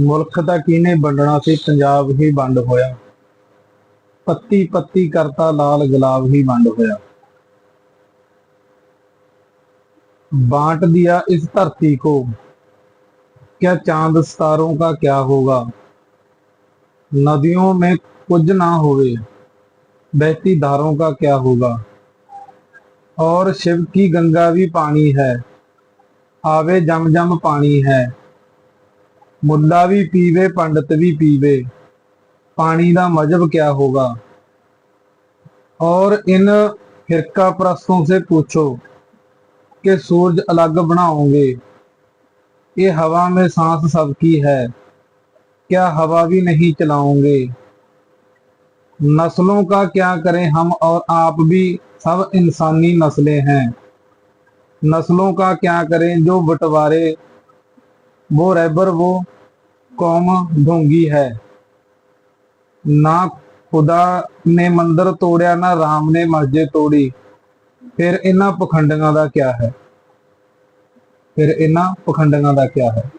ਮੁਲਕ ਤਾਂ ਕਿਹਨੇ ਵੰਡਣਾ ਸੀ ਪੰਜਾਬ ਹੀ ਵੰਡ ਹੋਇਆ ਪੱਤੀ ਪੱਤੀ ਕਰਤਾ ਲਾਲ ਗੁਲਾਬ ਹੀ ਵੰਡ ਹੋਇਆ बांट दिया इस धरती को क्या चांद सितारों का क्या होगा नदियों में कुछ ना होवे बहती धारों का क्या होगा और शिव की गंगा भी पानी है आवे जम जम पानी है मुल्ला भी पीवे पंडित भी पीवे पानी का मज़हब क्या होगा और इन फिरका प्रस्तों से पूछो कि सूरज अलग बनाओगे ये हवा में सांस सबकी है क्या हवा भी नहीं चलाओगे नस्लों का क्या करें हम और आप भी सब इंसानी नस्लें हैं नस्लों का क्या करें जो बंटवारे वो रैबर वो कौम ढोंगी है ना खुदा ने मंदिर तोड़िया ना राम ने मस्जिद तोड़ी ਫਿਰ ਇਹਨਾਂ ਪਖੰਡੀਆਂ ਦਾ ਕੀ ਹੈ ਫਿਰ ਇਹਨਾਂ ਪਖੰਡੀਆਂ ਦਾ ਕੀ ਹੈ